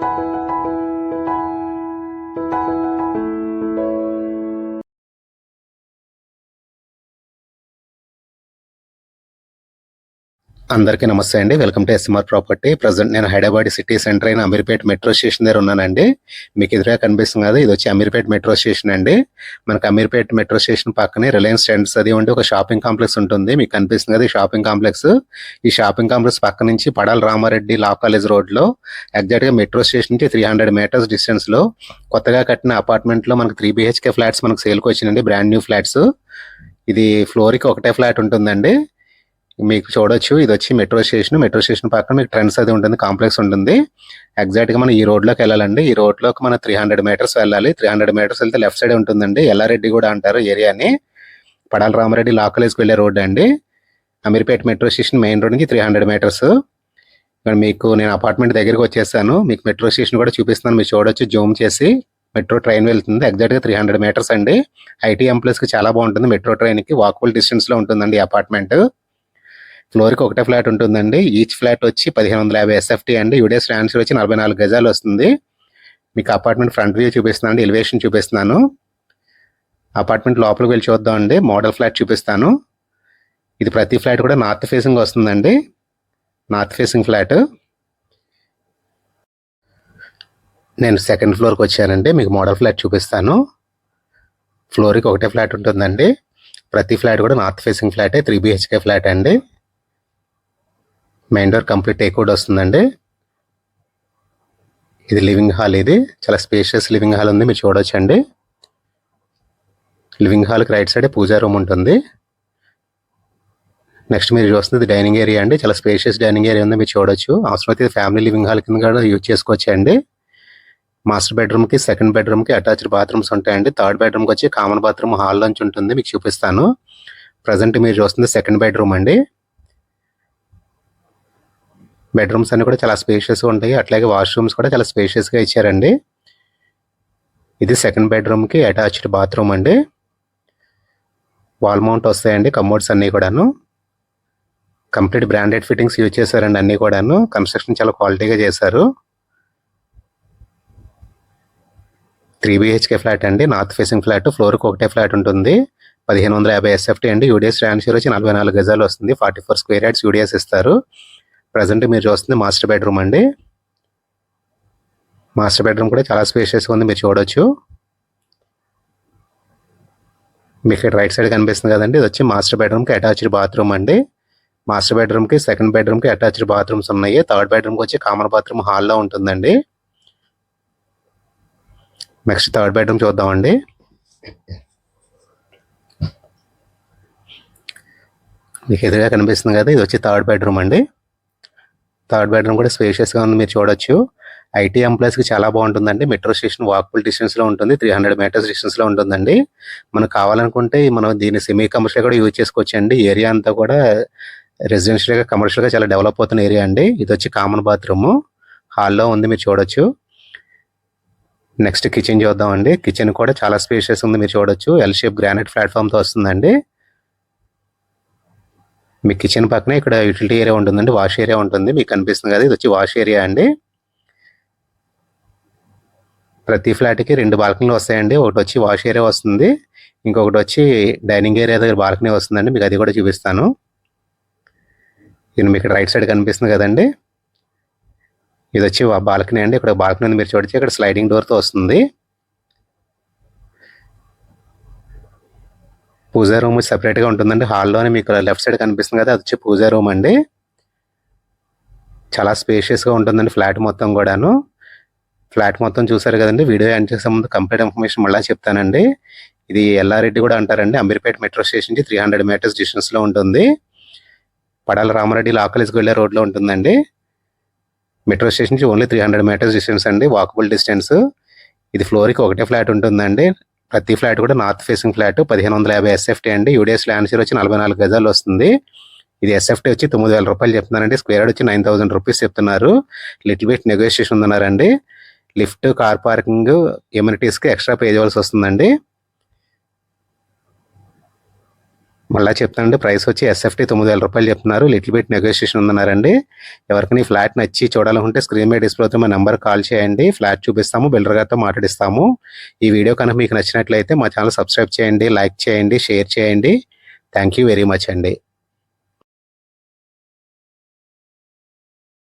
Thank you. అందరికీ నమస్తే అండి. Welcome to SMR property present నేను హైదరాబాద్ సిటీ సెంటర్ అయిన అమీర్పేట్ మెట్రో స్టేషన్ దగ్గర ఉన్నానండి. మీకు ఎదురుగా కనిపిస్తుంది కదా ఇది వచ్చి అమీర్పేట్ మెట్రో స్టేషన్ అండి. మనకు అమీర్పేట్ మెట్రో స్టేషన్ పక్కనే రిలయన్స్ ట్రెండ్స్ అది ఉండి ఒక షాపింగ్ కాంప్లెక్స్ ఉంటుంది. మీకు కనిపిస్తుంది కదా ఈ షాపింగ్ కాంప్లెక్స్. ఈ షాపింగ్ కాంప్లెక్స్ పక్క నుంచి పడాల రామారెడ్డి లా కాలేజ్ రోడ్లో ఎగ్జాక్ట్గా మెట్రో స్టేషన్ నుంచి త్రీ హండ్రెడ్ మీటర్స్ డిస్టెన్స్లో కొత్తగా కట్టిన అపార్ట్మెంట్లో మనకు త్రీ బిహెచ్కే ఫ్లాట్స్ మనకు సేల్కి వచ్చిందండి బ్రాండ్ న్యూ ఫ్లాట్స్ ఇది ఫ్లోర్కి ఒకటే ఫ్లాట్ ఉంటుందండి. మీకు చూడొచ్చు. ఇది వచ్చి మెట్రో స్టేషన్. మెట్రో స్టేషన్ పక్కన మీకు ట్రెండ్స్ అది ఉంటుంది. కాంప్లెక్స్ ఉంటుంది. ఎగ్జాక్ట్గా మనం ఈ రోడ్లోకి వెళ్ళాలండి. ఈ రోడ్లోకి మనం త్రీ హండ్రెడ్ మీటర్స్ వెళ్ళాలి. త్రీ హండ్రెడ్ మీటర్స్ వెళ్తే లెఫ్ట్ సైడ్ ఉంటుందండి. ఎల్లారెడ్డి కూడా అంటారు ఏరియాని పడాల రామారెడ్డి లా కాలేజ్కి వెళ్ళే రోడ్ అండి. Ameerpet metro station main road three hundred metres ఇక్కడ మీకు నేను అపార్ట్మెంట్ దగ్గరికి వచ్చేసాను. మీకు మెట్రో స్టేషన్ కూడా చూపిస్తున్నాను. మీరు చూడొచ్చు. జూమ్ చేసి మెట్రో ట్రైన్ వెళ్తుంది. ఎగ్జాక్ట్గా త్రీ హండ్రెడ్ మీటర్స్ అండి. ఐటీ ఎంప్లాయస్కి చాలా బాగుంటుంది. మెట్రో ట్రైన్కి వాకబుల్ డిస్టెన్స్లో ఉంటుందండి అపార్ట్మెంట్ ఫ్లోర్కి ఒకటే ఫ్లాట్ ఉంటుందండి. ఈచ్ ఫ్లాట్ వచ్చి పదిహేను వందల యాభై ఎస్ఎఫ్టీ అండి. యూడిఎస్ ట్రాన్స్ఫర్ వచ్చి నలభై నాలుగు గజాలు వస్తుంది. మీకు అపార్ట్మెంట్ ఫ్రంట్ వ్యూ చూపిస్తున్నాను అండి ఎలివేషన్ చూపిస్తున్నాను. అపార్ట్మెంట్ లోపలికి వెళ్ళి చూద్దాం అండి. మోడల్ ఫ్లాట్ చూపిస్తాను. ఇది ప్రతి ఫ్లాట్ కూడా నార్త్ ఫేసింగ్ వస్తుందండి. North facing flat. నేను సెకండ్ ఫ్లోర్కి వచ్చానండి. మీకు మోడల్ ఫ్లాట్ చూపిస్తాను. ఫ్లోర్కి ఒకటే ఫ్లాట్ ఉంటుందండి. ప్రతి ఫ్లాట్ కూడా నార్త్ ఫేసింగ్ ఫ్లాటే త్రీ బిహెచ్కే ఫ్లాట్ అండి. మెయిన్ డోర్ కంప్లీట్ టేక్అవుట్ వస్తుందండి. ఇది లివింగ్ హాల్ ఇది. చాలా స్పేషియస్ లివింగ్ హాల్ ఉంది మీరు చూడొచ్చండి. లివింగ్ హాల్కి రైట్ సైడ్ పూజా రూమ్ ఉంటుంది. నెక్స్ట్ మీరు చూస్తుంది డైనింగ్ ఏరియా అండి. చాలా స్పేషియస్ డైనింగ్ ఏరియా ఉంది మీరు చూడొచ్చు. అవసరమైతే ఫ్యామిలీ లివింగ్ హాల్ కింద కూడా యూజ్ చేసుకోవచ్చు అండి మాస్టర్ బెడ్రూమ్కి సెకండ్ బెడ్రూమ్కి అటాచ్డ్ బాత్రూమ్స్ ఉంటాయండి. థర్డ్ బెడ్రూమ్కి వచ్చి కామన్ బాత్రూమ్ హాల్ నుంచి ఉంటుంది మీకు చూపిస్తాను. ప్రజెంట్ మీరు చూస్తుంది సెకండ్ బెడ్రూమ్ అండి. బెడ్రూమ్స్ అన్ని కూడా చాలా స్పేషియస్గా ఉంటాయి. అట్లాగే వాష్రూమ్స్ కూడా చాలా స్పేషియస్గా ఇచ్చారండి. ఇది సెకండ్ బెడ్రూమ్కి అటాచ్డ్ బాత్రూమ్ అండి. వాల్ మౌంట్ వస్తాయండి కమోడ్స్ అన్నీ కూడాను. కంప్లీట్ బ్రాండెడ్ ఫిట్టింగ్స్ యూజ్ చేశారండి అన్ని కూడాను. కన్స్ట్రక్షన్ చాలా క్వాలిటీగా చేశారు. త్రీ బిహెచ్కే ఫ్లాట్ అండి నార్త్ ఫేసింగ్ ఫ్లాట్ ఫ్లోర్కి ఒకటే ఫ్లాట్ ఉంటుంది. పదిహేను వందల యాభై ఎస్ఎఫ్టీ అండి. యూడిఎస్ ట్రాన్స్ఫర్ వచ్చి నలభై నాలుగు గజాలు వస్తుంది. Forty four square yards UDS ఇస్తారు. ప్రజెంట్ మీరు చూస్తుంది మాస్టర్ బెడ్రూమ్ అండి. మాస్టర్ బెడ్రూమ్ కూడా చాలా స్పేషియస్గా ఉంది మీరు చూడవచ్చు మీకు ఇక్కడ రైట్ సైడ్ కనిపిస్తుంది కదండి ఇది వచ్చి మాస్టర్ బెడ్రూమ్కి అటాచ్డ్ బాత్రూమ్ అండి. మాస్టర్ బెడ్రూమ్కి సెకండ్ బెడ్రూమ్కి అటాచ్డ్ బాత్రూమ్స్ ఉన్నాయి. థర్డ్ బెడ్రూమ్కి వచ్చి కామన్ బాత్రూమ్ హాల్లో ఉంటుందండి. నెక్స్ట్ థర్డ్ బెడ్రూమ్ చూద్దామండి. మీకు ఎదురుగా కనిపిస్తుంది కదా ఇది వచ్చి థర్డ్ బెడ్రూమ్ అండి. థర్డ్ బెడ్రూమ్ కూడా స్పేషియస్గా ఉంది మీరు చూడొచ్చు. ఐటీ ఎంప్లాయీస్కి చాలా బాగుంటుందండి. మెట్రో స్టేషన్ వాకబుల్ డిస్టెన్స్లో ఉంటుంది త్రీ హండ్రెడ్ మీటర్స్ డిస్టెన్స్లో ఉంటుందండి. మనకు కావాలనుకుంటే మనం దీన్ని సెమీ కమర్షియల్ కూడా యూజ్ చేసుకోవచ్చు అండి ఏరియా అంతా కూడా రెసిడెన్షియల్గా కమర్షియల్గా చాలా డెవలప్ అవుతున్న ఏరియా అండి. ఇది వచ్చి కామన్ బాత్రూమ్ హాల్లో ఉంది మీరు చూడొచ్చు. నెక్స్ట్ కిచెన్ చూద్దామండి. కిచెన్ కూడా చాలా స్పేషియస్ ఉంది మీరు చూడొచ్చు. ఎల్ షేప్ గ్రానైట్ ప్లాట్ఫామ్తో వస్తుందండి. మీ కిచెన్ పక్కనే ఇక్కడ యూటిలిటీ ఏరియా ఉంటుందండి వాష్ ఏరియా ఉంటుంది. మీకు కనిపిస్తుంది కదా ఇది వచ్చి వాష్ ఏరియా అండి. ప్రతి ఫ్లాట్కి రెండు బాల్కనీలు వస్తాయండి. ఒకటి వచ్చి వాష్ ఏరియా వస్తుంది. ఇంకొకటి వచ్చి డైనింగ్ ఏరియా దగ్గర బాల్కనీ వస్తుందండి. మీకు అది కూడా చూపిస్తాను. ఇది మీకు రైట్ సైడ్ కనిపిస్తుంది కదండి. ఇది వచ్చి బాల్కనీ అండి. ఇక్కడ బాల్కనీ మీరు చూడొచ్చు. ఇక్కడ స్లైడింగ్ డోర్తో వస్తుంది. పూజా రూమ్ సెపరేట్గా ఉంటుందండి. హాల్లోనే మీకు లెఫ్ట్ సైడ్ కనిపిస్తుంది కదా అది వచ్చి పూజా రూమ్ అండి. చాలా స్పేషియస్గా ఉంటుందండి ఫ్లాట్ మొత్తం కూడాను. ఫ్లాట్ మొత్తం చూసారు కదండి వీడియో ఎండ్ చేసే ముందు కంప్లీట్ ఇన్ఫర్మేషన్ మళ్ళీ చెప్తానండి. ఇది ఎల్లారెడ్డి కూడా అంటారండి అమీర్పేట మెట్రో స్టేషన్ నుంచి త్రీ హండ్రెడ్ మీటర్స్ డిస్టెన్స్లో ఉంటుంది. పడాల రామారెడ్డి లా కాలేజ్కి వెళ్ళే రోడ్ ఉంటుందండి. మెట్రో స్టేషన్ నుంచి only three hundred metres distance అండి వాకబుల్ డిస్టెన్స్ ఇది ఫ్లోర్కి ఒకటే ఫ్లాట్ ఉంటుందండి. ప్రతి ఫ్లాట్ కూడా నార్త్ ఫేసింగ్ ఫ్లాట్ పదిహేను వందల యాభై ఎస్ఎఫ్టీ అండి. యూడిఎస్ ల్యాండ్ షేర్ వచ్చి నలభై నాలుగు గజాలు వస్తుంది. ఇది ఎస్ఎఫ్టీ వచ్చి తొమ్మిది వేల రూపాయలు చెప్తున్నారండి. స్క్వేర్ వచ్చి నైన్ థౌసండ్ రూపీస్ చెప్తున్నారు. లిటిల్ బిట్ నెగోషియేషన్ ఉందన్నారండి లిఫ్ట్ కార్ పార్కింగ్ ఎమ్యూనిటీస్కి ఎక్స్ట్రా పే చేయవలసి వస్తుందండి. మళ్ళీ చెప్తానండి ప్రైస్ వచ్చి ఎస్ఎఫ్టీ తొమ్మిది వేల రూపాయలు చెప్తున్నారు. లిటిల్ బిట్ నెగోషియేషన్ ఉందన్నారండి. ఎవరికైనా ఈ ఫ్లాట్ నచ్చి చూడాలనుకుంటే స్క్రీన్ మీద డిస్ప్లేతో మా నెంబర్ కాల్ చేయండి. ఫ్లాట్ చూపిస్తాము బిల్డర్ గారితో మాట్లాడిస్తాము. ఈ వీడియో కనుక మీకు నచ్చినట్లయితే మా ఛానల్ సబ్స్క్రైబ్ చేయండి లైక్ చేయండి షేర్ చేయండి. థ్యాంక్ యూ వెరీ మచ్ అండి.